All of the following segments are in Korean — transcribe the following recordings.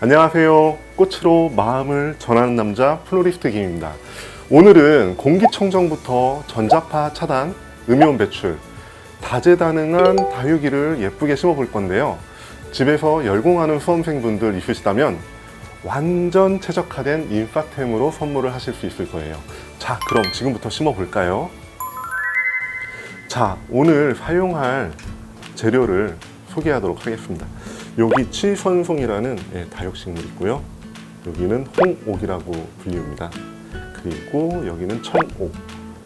안녕하세요. 꽃으로 마음을 전하는 남자 플로리스트 김입니다. 오늘은 공기청정부터 전자파 차단, 음이온 배출, 다재다능한 다육이를 예쁘게 심어 볼 건데요. 집에서 열공하는 수험생분들 있으시다면 완전 최적화된 인파템으로 선물을 하실 수 있을 거예요. 자, 그럼 지금부터 심어 볼까요? 자, 오늘 사용할 재료를 소개하도록 하겠습니다. 여기 치선송이라는 예, 다육식물 있고요. 여기는 홍옥이라고 불립니다. 그리고 여기는 청옥.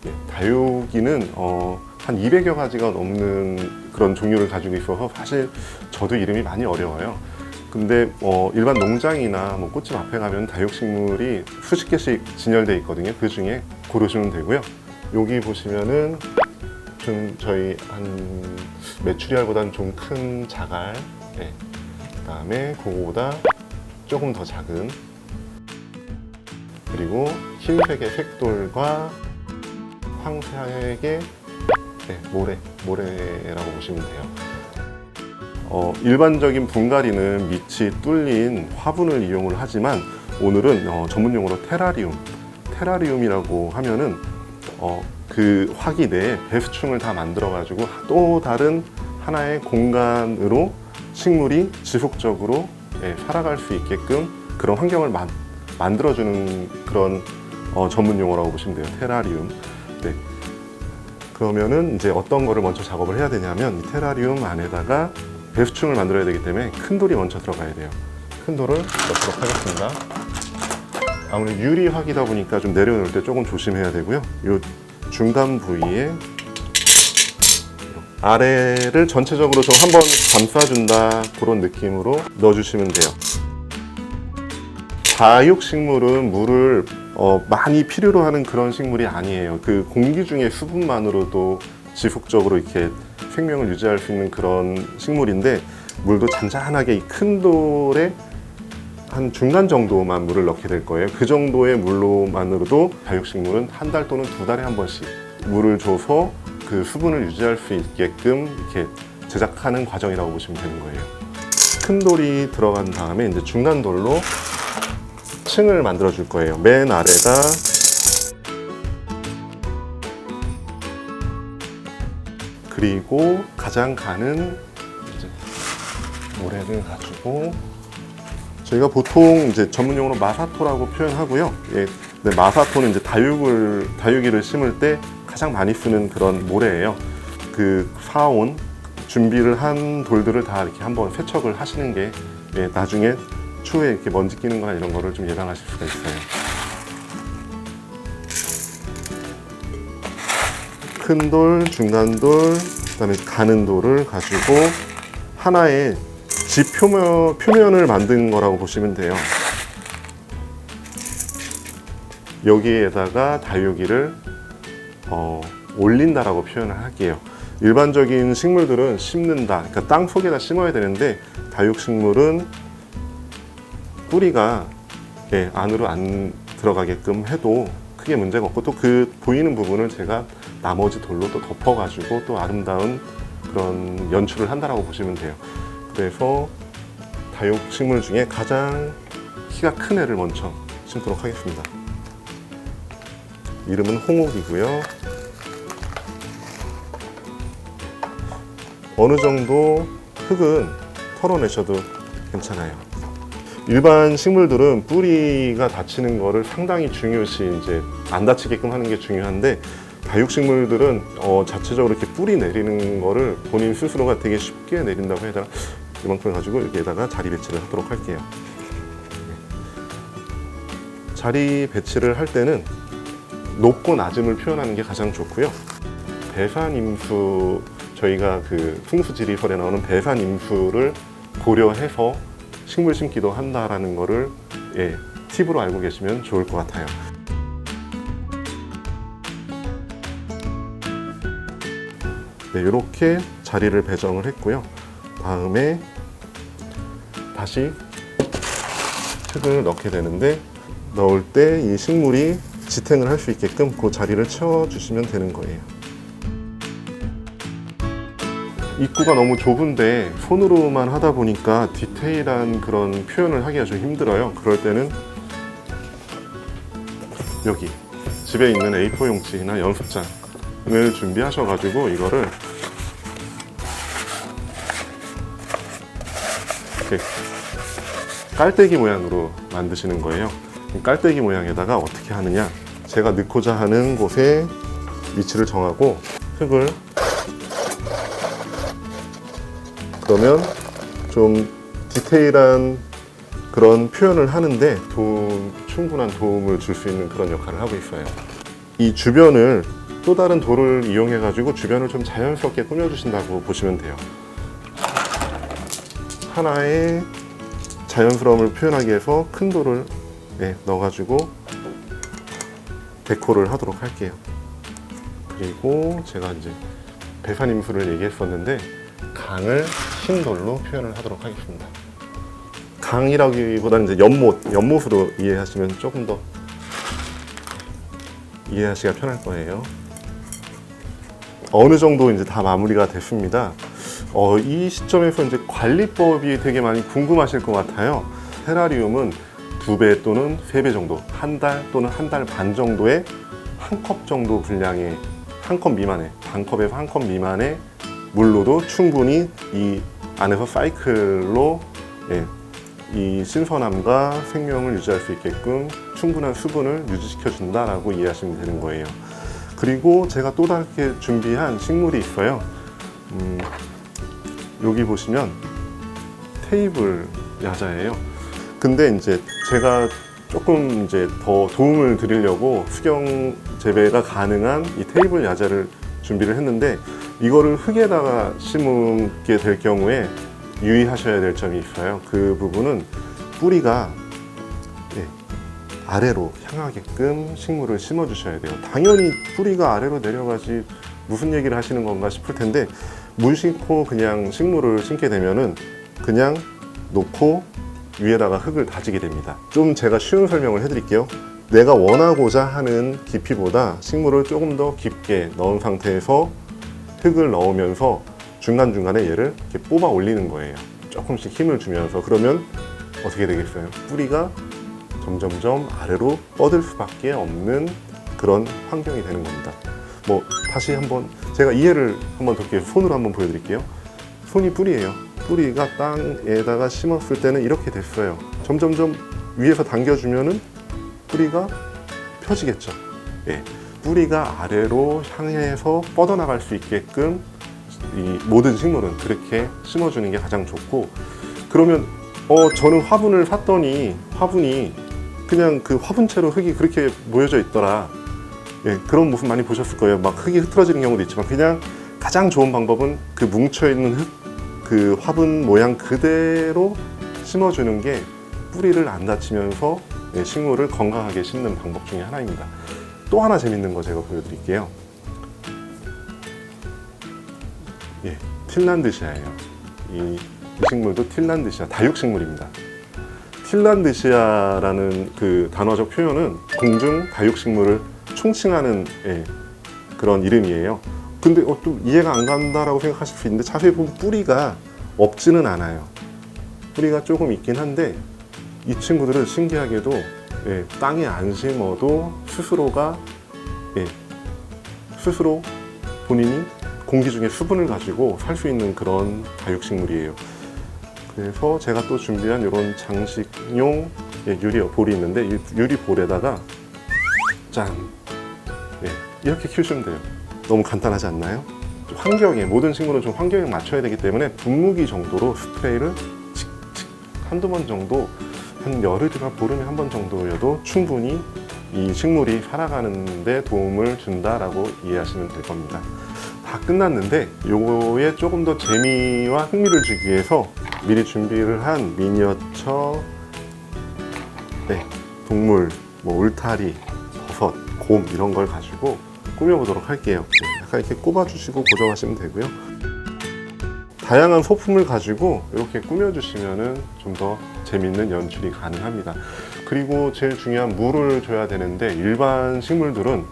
예, 다육이는 어, 한 200여 가지가 넘는 그런 종류를 가지고 있어서 사실 저도 이름이 많이 어려워요. 근데 어, 일반 농장이나 뭐 꽃집 앞에 가면 다육식물이 수십 개씩 진열돼 있거든요. 그 중에 고르시면 되고요. 여기 보시면은 좀 저희 한 메추리알보다는 좀 큰 자갈, 네. 그 다음에 그거보다 조금 더 작은 그리고 흰색의 색돌과 황색의 네, 모래, 모래라고 보시면 돼요. 어, 일반적인 분갈이는 밑이 뚫린 화분을 이용을 하지만 오늘은 어, 전문 용어로 테라리움, 테라리움이라고 하면은 어, 그 화기 내에 배수충을 다 만들어 가지고 또 다른 하나의 공간으로 식물이 지속적으로 예, 살아갈 수 있게끔 그런 환경을 만, 만들어주는 그런 어, 전문 용어라고 보시면 돼요. 테라리움. 네. 그러면은 이제 어떤 거를 먼저 작업을 해야 되냐면 이 테라리움 안에다가 배수충을 만들어야 되기 때문에 큰 돌이 먼저 들어가야 돼요. 큰 돌을 넣도록 하겠습니다. 아무래도 유리 화기다 보니까 좀 내려놓을 때 조금 조심해야 되고요. 이 중간 부위에 아래를 전체적으로 좀 한번 감싸준다 그런 느낌으로 넣어주시면 돼요. 다육식물은 물을 어, 많이 필요로 하는 그런 식물이 아니에요. 그 공기 중에 수분만으로도 지속적으로 이렇게 생명을 유지할 수 있는 그런 식물인데 물도 잔잔하게 이 큰 돌에 한 중간 정도만 물을 넣게 될 거예요. 그 정도의 물로만으로도 다육식물은 한 달 또는 두 달에 한 번씩 물을 줘서 그 수분을 유지할 수 있게끔 이렇게 제작하는 과정이라고 보시면 되는 거예요. 큰 돌이 들어간 다음에 이제 중간 돌로 층을 만들어 줄 거예요. 맨 아래가 그리고 가장 가는 모래를 가지고 저희가 보통 이제 전문 용어로 마사토라고 표현하고요. 예, 네, 마사토는 이제 다육을 다육이를 심을 때 가장 많이 쓰는 그런 모래예요. 그 사온 준비를 한 돌들을 다 이렇게 한번 세척을 하시는 게 예, 나중에 추후에 이렇게 먼지 끼는 거나 이런 거를 좀 예방하실 수가 있어요. 큰 돌, 중간 돌, 그다음에 가는 돌을 가지고 하나의 집 표면, 표면을 만든 거라고 보시면 돼요. 여기에다가 다육이를 어, 올린다라고 표현을 할게요. 일반적인 식물들은 심는다, 그러니까 땅 속에다 심어야 되는데 다육식물은 뿌리가 예, 안으로 안 들어가게끔 해도 크게 문제가 없고 또 그 보이는 부분을 제가 나머지 돌로 또 덮어가지고 또 아름다운 그런 연출을 한다라고 보시면 돼요. 그래서 다육식물 중에 가장 키가 큰 애를 먼저 심도록 하겠습니다. 이름은 홍옥이고요. 어느 정도 흙은 털어내셔도 괜찮아요. 일반 식물들은 뿌리가 다치는 거를 상당히 중요시 이제 안 다치게끔 하는 게 중요한데 다육식물들은 어, 자체적으로 이렇게 뿌리 내리는 거를 본인 스스로가 되게 쉽게 내린다고 해야 되나 이만큼 가지고 여기에다가 자리 배치를 하도록 할게요. 네. 자리 배치를 할 때는 높고 낮음을 표현하는 게 가장 좋고요. 배산임수 저희가 그 풍수지리설에 나오는 배산임수를 고려해서 식물 심기도 한다라는 거를 예, 팁으로 알고 계시면 좋을 것 같아요. 네, 이렇게 자리를 배정을 했고요. 다음에 다시 흙을 넣게 되는데 넣을 때 이 식물이 지탱을 할 수 있게끔 그 자리를 채워주시면 되는 거예요. 입구가 너무 좁은데 손으로만 하다 보니까 디테일한 그런 표현을 하기가 좀 힘들어요. 그럴 때는 여기 집에 있는 A4 용지나 연습장을 준비하셔가지고 이거를 이렇게 깔때기 모양으로 만드시는 거예요. 이 깔때기 모양에다가 어떻게 하느냐? 제가 넣고자 하는 곳에 위치를 정하고 흙을 그러면 좀 디테일한 그런 표현을 하는데 도움, 충분한 도움을 줄 수 있는 그런 역할을 하고 있어요. 이 주변을 또 다른 돌을 이용해 가지고 주변을 좀 자연스럽게 꾸며 주신다고 보시면 돼요. 하나의 자연스러움을 표현하기 위해서 큰 돌을 네, 넣어가지고 데코를 하도록 할게요. 그리고 제가 이제 배산 임수를 얘기했었는데 강을 흰 돌로 표현을 하도록 하겠습니다. 강이라기보다는 이제 연못, 연못으로 이해하시면 조금 더 이해하시기가 편할 거예요. 어느 정도 이제 다 마무리가 됐습니다. 어, 이 시점에서 이제 관리법이 되게 많이 궁금하실 것 같아요. 테라리움은 두 배 또는 세 배 정도, 한 달 또는 한 달 반 정도의 한 컵 정도 분량의 한 컵 미만의 반 컵에서 한 컵 미만의 물로도 충분히 이 안에서 사이클로 예, 이 신선함과 생명을 유지할 수 있게끔 충분한 수분을 유지시켜 준다라고 이해하시면 되는 거예요. 그리고 제가 또 다르게 준비한 식물이 있어요. 음, 여기 보시면 테이블 야자예요. 근데 이제 제가 조금 이제 더 도움을 드리려고 수경 재배가 가능한 이 테이블 야자를 준비를 했는데 이거를 흙에다가 심게 될 경우에 유의하셔야 될 점이 있어요. 그 부분은 뿌리가 예, 아래로 향하게끔 식물을 심어 주셔야 돼요. 당연히 뿌리가 아래로 내려가지 무슨 얘기를 하시는 건가 싶을 텐데 무심코 그냥 식물을 심게 되면은 그냥 놓고 위에다가 흙을 다지게 됩니다. 좀 제가 쉬운 설명을 해드릴게요. 내가 원하고자 하는 깊이보다 식물을 조금 더 깊게 넣은 상태에서 흙을 넣으면서 중간중간에 얘를 이렇게 뽑아 올리는 거예요. 조금씩 힘을 주면서 그러면 어떻게 되겠어요? 뿌리가 점점점 아래로 뻗을 수밖에 없는 그런 환경이 되는 겁니다. 뭐 다시 한번 제가 이해를 한번 더 손으로 한번 보여드릴게요. 손이 뿌리예요. 뿌리가 땅에다가 심었을 때는 이렇게 됐어요. 점점점 위에서 당겨주면은 뿌리가 펴지겠죠. 예. 뿌리가 아래로 향해서 뻗어나갈 수 있게끔 이 모든 식물은 그렇게 심어주는 게 가장 좋고 그러면 어 저는 화분을 샀더니 화분이 그냥 그 화분채로 흙이 그렇게 모여져 있더라. 예, 그런 모습 많이 보셨을 거예요. 막 흙이 흐트러지는 경우도 있지만 그냥 가장 좋은 방법은 그 뭉쳐 있는 흙, 그 화분 모양 그대로 심어주는 게 뿌리를 안 다치면서 예, 식물을 건강하게 심는 방법 중에 하나입니다. 또 하나 재밌는 거 제가 보여드릴게요. 예, 틸란드시아예요. 이, 이 식물도 틸란드시아, 다육식물입니다. 틸란드시아라는 그 단어적 표현은 공중 다육식물을 총칭하는 예, 그런 이름이에요. 근데 어, 또 이해가 안 간다라고 생각하실 수 있는데 자세히 보면 뿌리가 없지는 않아요. 뿌리가 조금 있긴 한데 이 친구들은 신기하게도 예, 땅에 안 심어도 스스로가 예, 스스로 본인이 공기 중에 수분을 가지고 살 수 있는 그런 다육식물이에요. 그래서 제가 또 준비한 이런 장식용 예, 유리 볼이 있는데 이 유리 볼에다가 짠 예, 이렇게 키우시면 돼요. 너무 간단하지 않나요? 좀 환경에 모든 식물은 좀 환경에 맞춰야 되기 때문에 분무기 정도로 스프레이를 한두 번 정도 한 열흘이나 보름에 한 번 정도여도 충분히 이 식물이 살아가는데 도움을 준다라고 이해하시면 될 겁니다. 다 끝났는데 요거에 조금 더 재미와 흥미를 주기 위해서 미리 준비를 한 미니어처 네, 동물, 뭐 울타리, 버섯, 곰 이런 걸 가지고 꾸며보도록 할게요. 네, 약간 이렇게 꼽아주시고 고정하시면 되고요. 다양한 소품을 가지고 이렇게 꾸며주시면은 좀더 재밌는 연출이 가능합니다. 그리고 제일 중요한 물을 줘야 되는데 일반 식물들은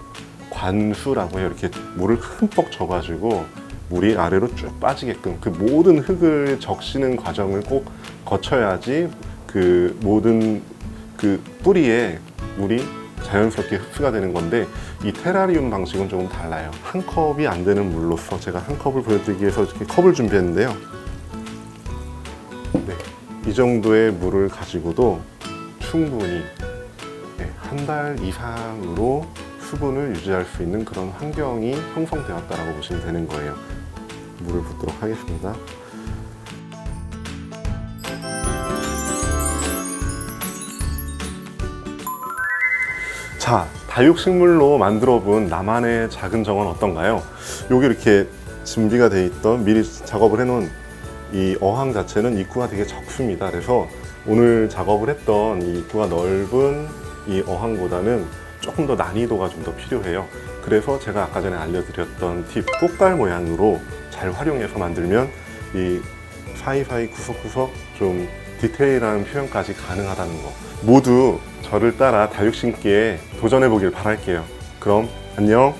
관수라고 해요. 이렇게 물을 흠뻑 줘가지고 물이 아래로 쭉 빠지게끔 그 모든 흙을 적시는 과정을 꼭 거쳐야지 그 모든 그 뿌리에 물이 자연스럽게 흡수가 되는 건데 이 테라리움 방식은 조금 달라요. 한 컵이 안 되는 물로서 제가 한 컵을 보여드리기 위해서 이렇게 컵을 준비했는데요. 네, 이 정도의 물을 가지고도 충분히 네, 한달 이상으로 수분을 유지할 수 있는 그런 환경이 형성되었다라고 보시면 되는 거예요. 물을 붓도록 하겠습니다. 자, 다육식물로 만들어 본 나만의 작은 정원 어떤가요? 여기 이렇게 준비가 돼 있던 미리 작업을 해 놓은 이 어항 자체는 입구가 되게 적습니다. 그래서 오늘 작업을 했던 이 입구가 넓은 이 어항보다는 조금 더 난이도가 좀 더 필요해요. 그래서 제가 아까 전에 알려드렸던 팁 꽃갈 모양으로 잘 활용해서 만들면 이 사이사이 구석구석 좀 디테일한 표현까지 가능하다는 거. 모두 저를 따라 다육심기에 도전해 보길 바랄게요. 그럼 안녕.